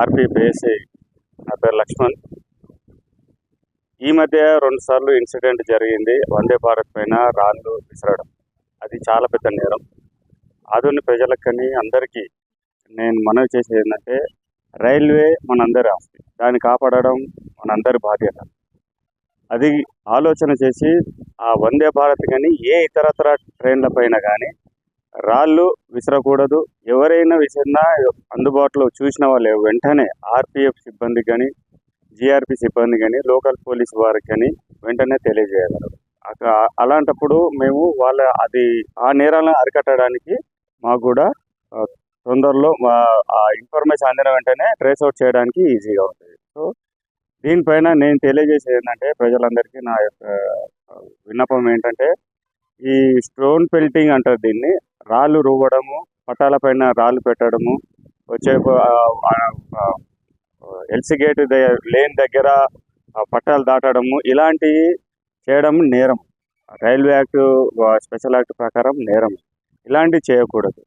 RP బేసి నా పేరు లక్ష్మణ్. ఈ మధ్య రెండుసార్లు ఇన్సిడెంట్ జరిగింది. వందే భారత్ పైన రాళ్ళు విసరడం. అది చాలా పెద్ద నేరం. ఆధునిక ప్రజలకు కానీ అందరికీ నేను మనవి చేసేది ఏంటంటే రైల్వే మనందరి ఆస్తి. దాన్ని కాపాడడం మనందరి బాధ్యత. అది ఆలోచన చేసి ఆ వందే భారత్ కానీ ఏ ఇతరతర ట్రైన్ల పైన కానీ రాళ్ళు విసరకూడదు. ఎవరైనా విసిరినా అందుబాటులో చూసిన వాళ్ళు వెంటనే ఆర్పిఎఫ్ సిబ్బంది కానీ జిఆర్పి సిబ్బంది కానీ లోకల్ పోలీస్ వారికి కానీ వెంటనే తెలియజేయగలరు అక్కడ అలాంటప్పుడు మేము వాళ్ళ అది ఆ నేరాలను అరికట్టడానికి మాకు కూడా తొందరలో మా ఆ ఇన్ఫర్మేషన్ అందిన వెంటనే ట్రేస్ అవుట్ చేయడానికి ఈజీగా ఉంటుంది. సో దీనిపైన నేను తెలియజేసేది ఏంటంటే ప్రజలందరికీ నా యొక్క విన్నపం ఏంటంటే ఈ స్టోన్ పెల్టింగ్ అంటారు దీన్ని రాళ్ళు రువ్వడము పట్టాలపైన రాళ్ళు పెట్టడము వచ్చే ఎల్సిగేట్ లేన్ దగ్గర పట్టాలు దాటడము ఇలాంటివి చేయడం నేరం. రైల్వే యాక్ట్ స్పెషల్ యాక్ట్ ప్రకారం నేరం. ఇలాంటివి చేయకూడదు.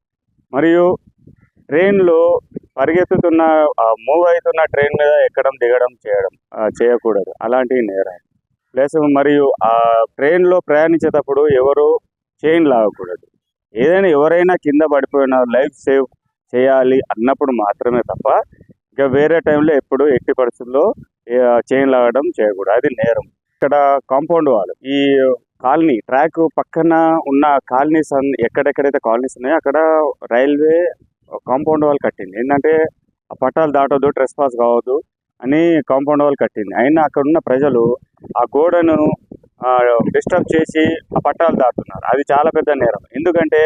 మరియు ట్రైన్లో పరిగెత్తుతున్న మూవ్ అవుతున్న ట్రైన్ మీద ఎక్కడం దిగడం చేయడం చేయకూడదు. అలాంటివి నేరం. ప్లస్ మరియు ఆ ట్రైన్లో ప్రయాణించేటప్పుడు ఎవరు చైన్ లాగకూడదు. ఏదైనా ఎవరైనా కింద పడిపోయిన లైఫ్ సేవ్ చేయాలి అన్నప్పుడు మాత్రమే తప్ప ఇంకా వేరే టైంలో ఎప్పుడు ఎట్టి పరిస్థితుల్లో చైన్ లాగడం చేయకూడదు. అది నేరం. ఇక్కడ కాంపౌండ్ వాళ్ళు ఈ కాలనీ ట్రాక్ పక్కన ఉన్న కాలనీస్ అన్ని ఎక్కడెక్కడైతే కాలనీస్ ఉన్నాయో అక్కడ రైల్వే కాంపౌండ్ వాళ్ళు కట్టింది. ఏంటంటే ఆ పట్టాలు దాటొద్దు ట్రెస్ పాస్ కావద్దు అని కాంపౌండ్ వాళ్ళు కట్టింది. అయినా అక్కడ ఉన్న ప్రజలు ఆ గోడను డిస్టర్బ్ చేసి ఆ పట్టాలు దాటుతున్నారు. అది చాలా పెద్ద నేరం. ఎందుకంటే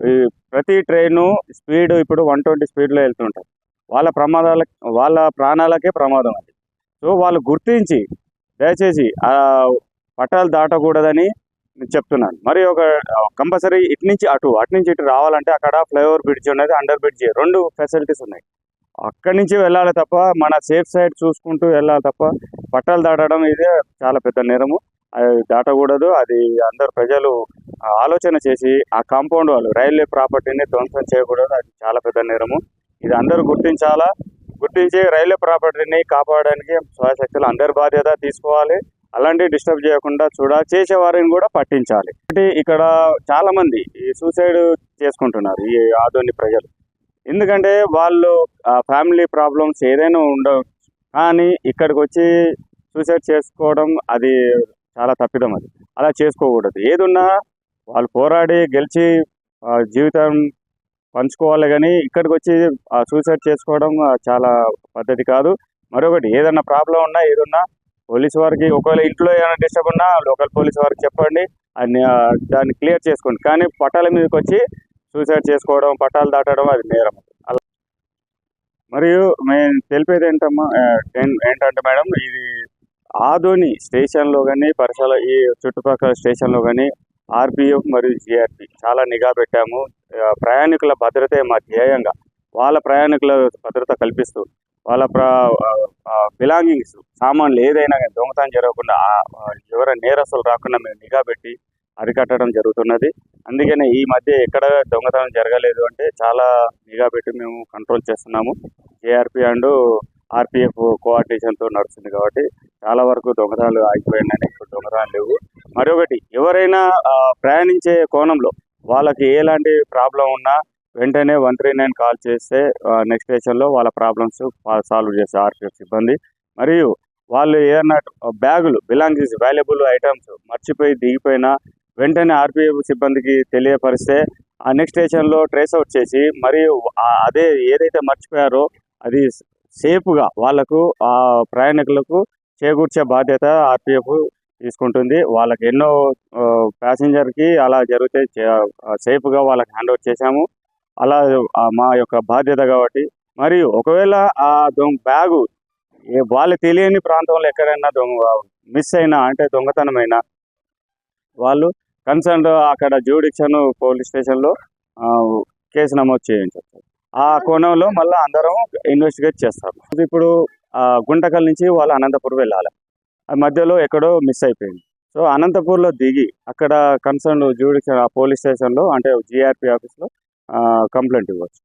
ఈ ప్రతి ట్రైను స్పీడ్ ఇప్పుడు వన్ ట్వంటీ స్పీడ్లో వెళ్తుంటారు. వాళ్ళ ప్రమాదాల వాళ్ళ ప్రాణాలకే ప్రమాదం అది. సో వాళ్ళు గుర్తించి దయచేసి ఆ పట్టాలు దాటకూడదని నేను చెప్తున్నాను. మరి ఒక కంపల్సరీ ఇటు నుంచి అటు అటు నుంచి ఇటు రావాలంటే అక్కడ ఫ్లైఓవర్ బ్రిడ్జ్ ఉన్నది అండర్ బ్రిడ్జ్ రెండు ఫెసిలిటీస్ ఉన్నాయి. అక్కడి నుంచి వెళ్ళాలి తప్ప మన సేఫ్ సైడ్ చూసుకుంటూ వెళ్ళాలి తప్ప పట్టాలు దాటడం ఇదే చాలా పెద్ద నేరము. దాటకూడదు. అది అందరు ప్రజలు ఆలోచన చేసి ఆ కాంపౌండ్ వాళ్ళు రైల్వే ప్రాపర్టీని ధ్వంసం చేయకూడదు. అది చాలా పెద్ద నేరము. ఇది అందరూ గుర్తించాలా? గుర్తించి రైల్వే ప్రాపర్టీని కాపాడడానికి స్వశక్తులు అందరి బాధ్యత తీసుకోవాలి. అలాంటి డిస్టర్బ్ చేయకుండా చూడాలి చేసే వారిని కూడా పట్టించాలి. అంటే ఇక్కడ చాలా మంది ఈ సూసైడ్ చేసుకుంటున్నారు ఈ ఆధునిక ప్రజలు. ఎందుకంటే వాళ్ళు ఫ్యామిలీ ప్రాబ్లమ్స్ ఏదైనా ఉండవచ్చు కానీ ఇక్కడికి వచ్చి సూసైడ్ చేసుకోవడం అది చాలా తప్పిదం అది. అలా చేసుకోకూడదు. ఏదున్నా వాళ్ళు పోరాడి గెలిచి ఆ, జీవితం పంచుకోవాలి కానీ ఇక్కడికి వచ్చి సూసైడ్ చేసుకోవడం చాలా పద్ధతి కాదు. మరొకటి ఏదన్నా ప్రాబ్లం ఉన్నా ఏదున్నా పోలీస్ వారికి ఒకవేళ ఇంట్లో ఏమైనా డిస్టర్బ్ ఉన్నా లోకల్ పోలీస్ వారికి చెప్పండి. అన్ని దాన్ని క్లియర్ చేసుకోండి. కానీ పట్టాల మీదకి వచ్చి సూసైడ్ చేసుకోవడం పట్టాలు దాటడం అది నేరం. అలా మరియు మేము తెలిపేది ఏంటమ్మా ఏంటంటే మేడం ఇది ఆదోని స్టేషన్లో కానీ పరిసర ఈ చుట్టుపక్కల స్టేషన్లో కానీ ఆర్పిఎఫ్ మరియు జిఆర్పి చాలా నిఘా పెట్టాము. ప్రయాణికుల భద్రతే మా ధ్యేయంగా వాళ్ళ ప్రయాణికుల భద్రత కల్పిస్తూ వాళ్ళ బిలాంగింగ్స్ సామాన్లు ఏదైనా కానీ దొంగతనం జరగకుండా ఆ- నేరస్తులు రాకుండా మేము నిఘా పెట్టి అరికట్టడం జరుగుతున్నది. అందుకనే ఈ మధ్య ఎక్కడ దొంగతనం జరగలేదు అంటే చాలా నిఘా పెట్టి మేము కంట్రోల్ చేస్తున్నాము. జేఆర్పి అండ్ ఆర్పిఎఫ్ కోఆర్డినేషన్తో నడుస్తుంది కాబట్టి చాలా వరకు దొంగతనాలు ఆగిపోయినాయి. ఇప్పుడు దొంగతనాలు లేవు. మరొకటి ఎవరైనా ప్రయాణించే కోణంలో వాళ్ళకి ఎలాంటి ప్రాబ్లం ఉన్నా వెంటనే వన్ త్రీ నైన్ కాల్ చేస్తే నెక్స్ట్ స్టేషన్లో వాళ్ళ ప్రాబ్లమ్స్ సాల్వ్ చేస్తారు ఆర్పిఎఫ్ సిబ్బంది. మరియు వాళ్ళు ఏదన్నా బ్యాగులు బిలాంగింగ్స్ వాల్యుబుల్ ఐటమ్స్ మర్చిపోయి దిగిపోయినా వెంటనే ఆర్పిఎఫ్ సిబ్బందికి తెలియపరిస్తే ఆ నెక్స్ట్ స్టేషన్లో ట్రేస్ అవుట్ చేసి మరియు అదే ఏదైతే మర్చిపోయారో అది సేఫ్గా వాళ్ళకు ఆ ప్రయాణికులకు చేకూర్చే బాధ్యత ఆర్పిఎఫ్ తీసుకుంటుంది. వాళ్ళకి ఎన్నో ప్యాసింజర్కి అలా జరిగితే సేఫ్గా వాళ్ళకి హ్యాండ్ ఓవర్ చేశాము. అలా మా యొక్క బాధ్యత కాబట్టి. మరియు ఒకవేళ ఆ దొంగ బ్యాగు వాళ్ళు తెలియని ప్రాంతంలో ఎక్కడైనా దొంగ మిస్ అయినా అంటే దొంగతనమైనా వాళ్ళు కన్సర్న్ అక్కడ జ్యూడిక్షన్ పోలీస్ స్టేషన్లో కేసు నమోదు చేయించవచ్చు. ఆ కోణంలో మళ్ళీ అందరం ఇన్వెస్టిగేట్ చేస్తారు. ఇప్పుడు గుంటకల్ నుంచి వాళ్ళు అనంతపురం వెళ్ళాలి. మధ్యలో ఎక్కడో మిస్ అయిపోయింది. సో అనంతపూర్లో దిగి అక్కడ కన్సర్న్ జ్యూడిషియల్ ఆ పోలీస్ స్టేషన్లో అంటే జిఆర్పి ఆఫీస్లో కంప్లైంట్ ఇవ్వచ్చు.